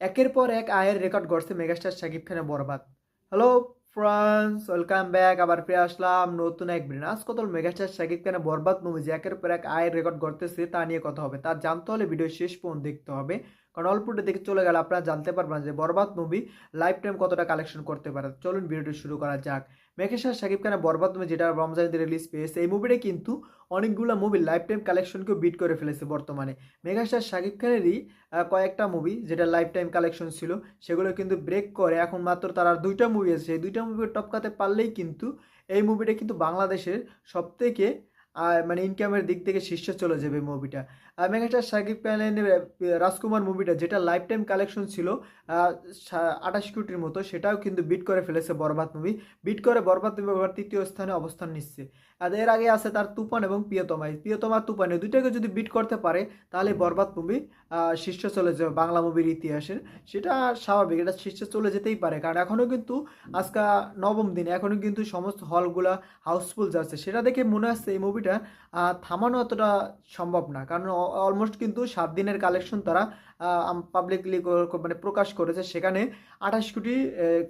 একের পর এক আয়ের রেকর্ড গড়ছে মেগাস্টার শাকিব খানের Borbaad hello friends welcome back আবার ফিরে আসলাম নতুন এক ব্রেন আজ কত মেগাস্টার শাকিব খানের বরবাদ মুভি যে একের পর এক আয়ের রেকর্ড গড়তেছে তা নিয়ে কথা হবে। তা জানতে হলে ভিডিও শেষ পর্যন্ত দেখতে হবে। কারণ অল্পটা দেখে চলে গেলে আপনারা জানতে পারবেন যে বরবাদ মুভি লাইফ টাইম কতটা কালেকশন করতে পারে। চলুন ভিডিওটি শুরু করা যাক। মেঘেশ্বর শাকিব খানের বরবাদ মুভি যেটা রমজানিতে রিলিজ পেয়েছে, এই মুভিটা কিন্তু অনেকগুলো মুভি লাইফ টাইম কালেকশনকেও বিট করে ফেলেছে বর্তমানে। মেঘাস্টার শাকিব খানেরই কয়েকটা মুভি যেটা লাইফ টাইম কালেকশন ছিল, সেগুলো কিন্তু ব্রেক করে। এখন মাত্র তার আর দুইটা মুভি আছে। সেই দুইটা মুভি টপকাতে পারলেই কিন্তু এই মুভিটা কিন্তু বাংলাদেশের সবথেকে মানে ইনকামের দিক থেকে শীর্ষে চলে যাবে মুভিটা মেঘাস্টার শাকিব খানের রাজকুমার মুভিটা যেটা লাইফ টাইম কালেকশন ছিল আঠাশ কোটির মতো, সেটাও কিন্তু বিট করে ফেলেছে বরবাদ মুভি বিট করে বরবাদ মুভি এবার তৃতীয় স্থানে অবস্থান নিচ্ছে। আর এর আগে আছে তার তুফান এবং প্রিয়তমা। প্রিয়তমা তুফান দুইটাকে যদি বিট করতে পারে, তাহলে বরবাদ মুভি শীর্ষ চলে যাবে বাংলা মুভির ইতিহাসের। সেটা স্বাভাবিক, এটা শীর্ষে চলে যেতেই পারে। কারণ এখনও কিন্তু আজকে নবম দিন এখনও কিন্তু সমস্ত হলগুলা হাউসফুল যাচ্ছে। সেটা দেখে মনে হচ্ছে এই মুভিটা থামানো অতটা সম্ভব না। কারণ অলমোস্ট কিন্তু সাত দিনের কালেকশন তারা পাবলিকলি মানে প্রকাশ করেছে। সেখানে আঠাশ কোটি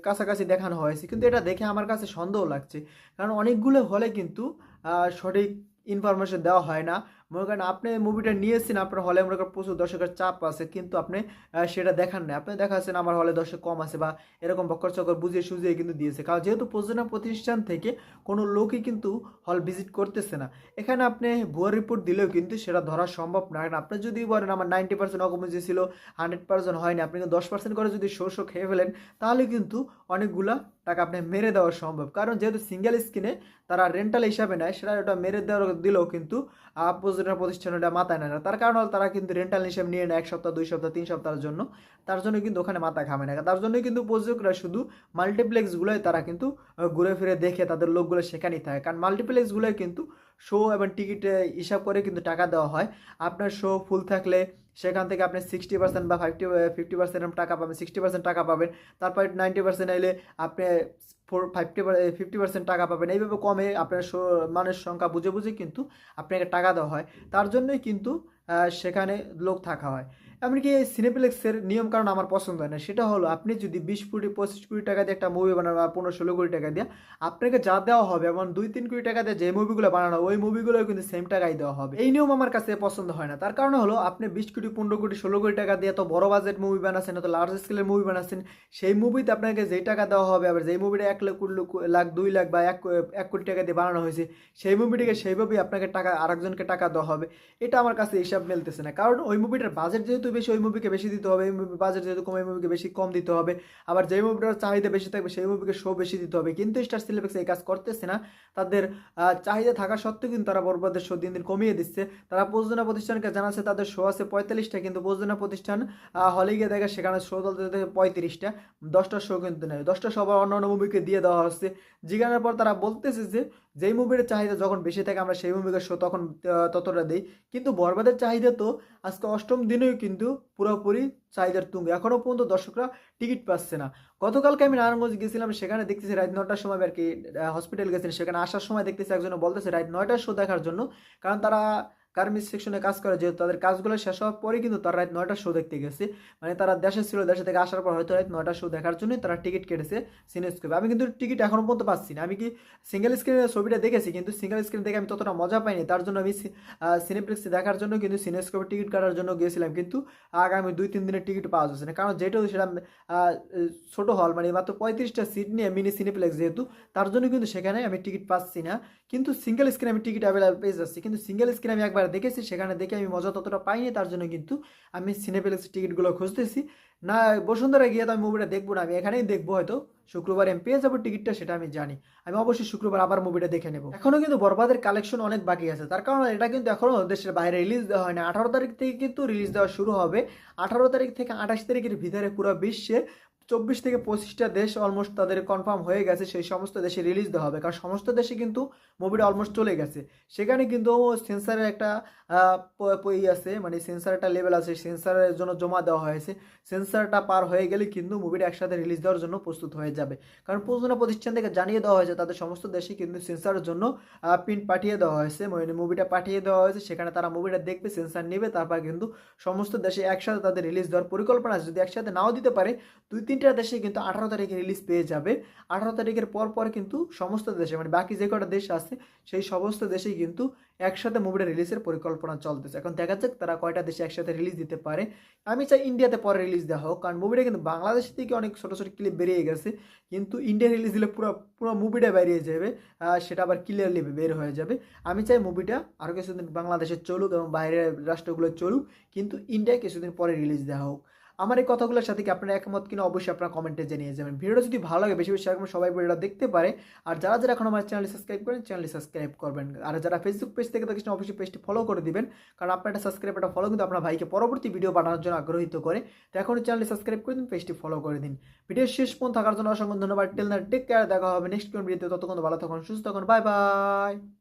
কাছাকাছি দেখানো হয়েছে। কিন্তু এটা দেখে আমার কাছে সন্দেহ লাগছে। কারণ অনেকগুলো হলে কিন্তু সঠিক ইনফরমেশন দেওয়া হয় না। মনে করেন আপনি মুভিটা নিয়েছেন আপনার হলে মনে করেন প্রচুর দর্শকের চাপ আছে, কিন্তু আপনি সেটা দেখান না আপনি দেখাচ্ছেন আমার হলে দর্শক কম আছে বা এরকম বক্কর চক্কর বুঝিয়ে সুঝিয়ে কিন্তু দিয়েছে। কারণ যেহেতু প্রযোজনা প্রতিষ্ঠান থেকে কোনো লোকই কিন্তু হল ভিজিট করতেছে না। এখানে আপনি ভুয়া রিপোর্ট দিলেও কিন্তু সেটা ধরা সম্ভব না। কারণ আপনি যদি বলেন আমার নাইনটি পার্সেন্ট অকমেজি ছিল হান্ড্রেড পার্সেন্ট হয়নি, আপনি কিন্তু দশ পার্সেন্ট করে যদি শো শো খেয়ে ফেলেন, তাহলে কিন্তু অনেকগুলা টাকা আপনি মেরে দেওয়া সম্ভব। কারণ যেহেতু সিঙ্গেল স্ক্রিনে তারা রেন্টাল হিসাবে নেয়, সেটা ওটা মেরে দেওয়ার দিলেও কিন্তু প্রযোজনা প্রতিষ্ঠান ওটা মাথায় নেয় না। তার কারণ হলো তারা কিন্তু রেন্টাল হিসাবে নিয়ে নেয় এক সপ্তাহ, দুই সপ্তাহ, তিন সপ্তাহের জন্য। তার জন্য কিন্তু ওখানে মাথা ঘামে না। তার জন্যই কিন্তু প্রযোজকরা শুধু মাল্টিপ্লেক্সগুলোই তারা কিন্তু ঘুরে ফিরে দেখে তাদের লোকগুলো সেখানেই থাকে কারণ মাল্টিপ্লেক্সগুলোই কিন্তু শো এবং টিকিটে হিসাব করে কিন্তু টাকা দেওয়া হয়। আপনার শো ফুল থাকলে সেখান থেকে আপনি সিক্সটি পার্সেন্ট বা ফাইভটি ফিফটি পার্সেন্ট টাকা পাবেন সিক্সটি পার্সেন্ট টাকা পাবেন, তারপর নাইনটি পার্সেন্ট এলে আপনি ফোর ফাইভটি ফিফটি পার্সেন্ট টাকা পাবেন। এইভাবে কমে আপনার মানুষ সংখ্যা বুঝে বুঝে কিন্তু আপনাকে টাকা দেওয়া হয়। তার জন্যই কিন্তু সেখানে লোক থাকা হয়। এমনকি এই সিনেপ্লেক্সের নিয়ম কারণ আমার পছন্দ হয় না। সেটা হলো, আপনি যদি বিশ কোটি, পঁচিশ কোটি টাকা দিয়ে একটা মুভি বানান বা পনেরো, ষোলো কোটি টাকা দিয়ে, আপনাকে যা দেওয়া হবে এবং দুই, তিন কোটি টাকা দিয়ে যে মুভিগুলো বানানো, ওই মুভিগুলো কিন্তু সেম টাকাই দেওয়া হবে। এই নিয়ম আমার কাছে পছন্দ হয় না। তার কারণ হলো, আপনি বিশ কোটি, পনেরো কোটি, ষোলো কোটি টাকা দিয়ে তো বড় বাজেট মুভি বানাচ্ছেন তো লার্জ স্কেলের মুভি বানাচ্ছেন সেই মুভিতে আপনাকে যেই টাকা দেওয়া হবে, আবার যেই মুভিটা এক লাখ- লাখ দুই লাখ বা এক এক কোটি টাকা দিয়ে বানানো হয়েছে, সেই মুভিটিকে সেইভাবেই আপনাকে টাকা, আরেকজনকে টাকা দেওয়া হবে। এটা আমার কাছে হিসাব মেলতেছে না। কারণ ওই মুভিটার বাজেট যেহেতু বেশি ওই মুভিকে বেশি দিতে হবে মুভির বাজেট যেহেতু কম, এই মুভিকে বেশি কম দিতে হবে। আবার যেই মুভিটার চাহিদা বেশি থাকবে, সেই মুভিকে শো বেশি দিতে হবে। কিন্তু স্টার সিলেবেক্স এই কাজ করতেছে না। তাদের চাহিদা থাকা সত্ত্বেও কিন্তু তারা বরবাদের শো দিন দিন কমিয়ে দিচ্ছে। তারা প্রযোজনা প্রতিষ্ঠানকে জানাচ্ছে, তাদের শো আছে পঁয়তাল্লিশটা, কিন্তু প্রযোজনা প্রতিষ্ঠান হলে গিয়ে দেখে সেখানে শো চলতে পঁয়ত্রিশটা। দশটা শো কিন্তু নেয় দশটা শো আবার অন্য অন্য মুভিকে দিয়ে দেওয়া হচ্ছে। জিজ্ঞাসার পর তারা বলতেছে যে যেই মুভির চাহিদা যখন বেশি থাকে আমরা সেই মুভিকে শো তখন ততটা দিই। কিন্তু বরবাদের চাহিদা তো আজকে অষ্টম দিনেও কিন্তু পুরোপুরি চাহিদার তুঙ্গে। এখনও পর্যন্ত দর্শকরা টিকিট পাচ্ছে না। গতকালকে আমি নারায়ণগঞ্জ গেছিলাম, সেখানে দেখতেছি রাত নটার সময় আর কি হসপিটাল গেছেন। সেখানে আসার সময় দেখতেছি একজন বলতেছে রাত নয়টার শো দেখার জন্য। কারণ তারা গার্মেন্টস সেকশনে কাজ করে, যেহেতু তাদের কাজগুলো শেষ হওয়ার পরে কিন্তু তারা রাত নয়টার শো দেখতে গেছে। মানে তারা দেশে ছিল, দেশে থেকে আসার পর হয়তো রাত নয়টার শো দেখার জন্যই তারা টিকিট কেটেছে সিনেস্কোপে আমি কিন্তু টিকিট এখনও পর্যন্ত পাচ্ছি না। আমি কি সিঙ্গেল স্ক্রিনে ছবিটা দেখেছি? কিন্তু সিঙ্গেল স্ক্রিন দেখে আমি ততটা মজা পাইনি। তার জন্য আমি সিনেপ্লেক্সে দেখার জন্য কিন্তু সিনেস্কোপে টিকিট কাটার জন্য গিয়েছিলাম। কিন্তু আগামী দুই, তিন দিনের টিকিট পাওয়া যাচ্ছে না। কারণ যেটা সেটা ছোটো হল মানে মাত্র পঁয়ত্রিশটা সিট নিয়ে মিনি সিনেপ্লেক্স যেহেতু, তার জন্য কিন্তু সেখানে আমি টিকিট পাচ্ছি না। কিন্তু সিঙ্গেল স্ক্রিনে আমি টিকিট অ্যাভেলেবল পেয়ে যাচ্ছি। কিন্তু সিঙ্গেল স্ক্রিনে আমি একবার দেখেছি, সেখানে দেখে আমি মজা ততটা পাইনি, তার জন্য কিন্তু আমি সিনেপ্লেক্স টিকিটগুলো খুঁজতেছি। না, বসুন্ধরা গিয়ে তো আমি মুভিটা দেখব না, আমি এখানেই দেখব হয়তো। শুক্রবার আমি পেয়ে যাব টিকিটটা, সেটা আমি জানি। আমি অবশ্যই শুক্রবার আবার মুভিটা দেখে নেব। এখনও কিন্তু বরবাদের কালেকশন অনেক বাকি আছে। তার কারণ এটা কিন্তু এখনও দেশের বাইরে রিলিজ দেওয়া হয় না আঠারো তারিখ থেকে কিন্তু রিলিজ দেওয়া শুরু হবে। আঠারো তারিখ থেকে আঠাশ তারিখের ভিতরে পুরো বিশ্বে চব্বিশ থেকে পঁচিশটা দেশ অলমোস্ট তাদের কনফার্ম হয়ে গেছে, সেই সমস্ত দেশে রিলিজ দেওয়া হবে। কারণ সমস্ত দেশে কিন্তু মুভিটা অলমোস্ট চলে গেছে। সেখানে কিন্তু সেন্সারের একটা ই আছে মানে সেন্সার একটা লেভেল আছে সেন্সারের জন্য জমা দেওয়া হয়েছে। সেন্সারটা পার হয়ে গেলে কিন্তু মুভিটা একসাথে রিলিজ দেওয়ার জন্য প্রস্তুত হয়ে যাবে। কারণ প্রযোজনা প্রতিষ্ঠান থেকে জানিয়ে দেওয়া হয়েছে, তাদের সমস্ত দেশে কিন্তু সেন্সারের জন্য প্রিন্ট পাঠিয়ে দেওয়া হয়েছে। মানে মুভিটা পাঠিয়ে দেওয়া হয়েছে, সেখানে তারা মুভিটা দেখবে সেন্সার নেবে, তারপর কিন্তু সমস্ত দেশে একসাথে তাদের রিলিজ দেওয়ার পরিকল্পনা আছে। যদি একসাথে নাও দিতে পারে, দুই তিনটা দেশে কিন্তু আঠারো তারিখে রিলিজ পেয়ে যাবে। আঠারো তারিখের পর পর কিন্তু সমস্ত দেশে মানে বাকি যে কটা দেশ আছে, সেই সমস্ত দেশেই কিন্তু একসাথে মুভিটা রিলিজের পরিকল্পনা চলতেছে। এখন দেখা যাক তারা কয়টা দেশে একসাথে রিলিজ দিতে পারে। আমি চাই ইন্ডিয়াতে পরে রিলিজ দেওয়া হোক, কারণ মুভিটা কিন্তু বাংলাদেশ থেকে অনেক ছোটো ছোটো ক্লিপ বেরিয়ে গেছে। কিন্তু ইন্ডিয়া রিলিজ দিলে পুরো পুরো মুভিটা বেরিয়ে যাবে সেটা আবার ক্লিয়ারলি বের হয়ে যাবে। আমি চাই মুভিটা আরও কিছুদিন বাংলাদেশে চলুক এবং বাইরের রাষ্ট্রগুলো চলুক, কিন্তু ইন্ডিয়ায় কিছুদিন পরে রিলিজ দেওয়া হোক। আমার এই কথাগুলোর সাথে কি আপনারা একমত কিনা অবশ্যই আপনারা কমেন্টে জানিয়ে যাবেন। ভিডিওটা যদি ভালো লাগে, বেশি বেশি শেয়ার সবাই ভিডিওটা দেখতে পারে। আর যারা যারা এখন আমার চ্যানেল সাবস্ক্রাইব করেন চ্যানেল সাবস্ক্রাইব করবেন। আর যারা ফেসবুক পেজ থেকে দেখছেন, অবশ্যই পেজটি ফলো করে দিবেন। কারণ আপনার একটা সাবস্ক্রাইব একটা ফলো কিন্তু আপনার ভাইকে পরবর্তী ভিডিও পাঠানোর জন্য আগ্রহিত করে। তো এখন চ্যানেলটি সাবস্ক্রাইব করে দিন পেজটি ফলো করে দিন। ভিডিও শেষ পর্যন্ত থাকার জন্য অসংখ্য ধন্যবাদ। টেল না টেক কেয়ার দেখা হবে নেক্সট কোন ভিডিওতে ততক্ষণ ভালো থাকুন, সুস্থ থাকুন বাই বাই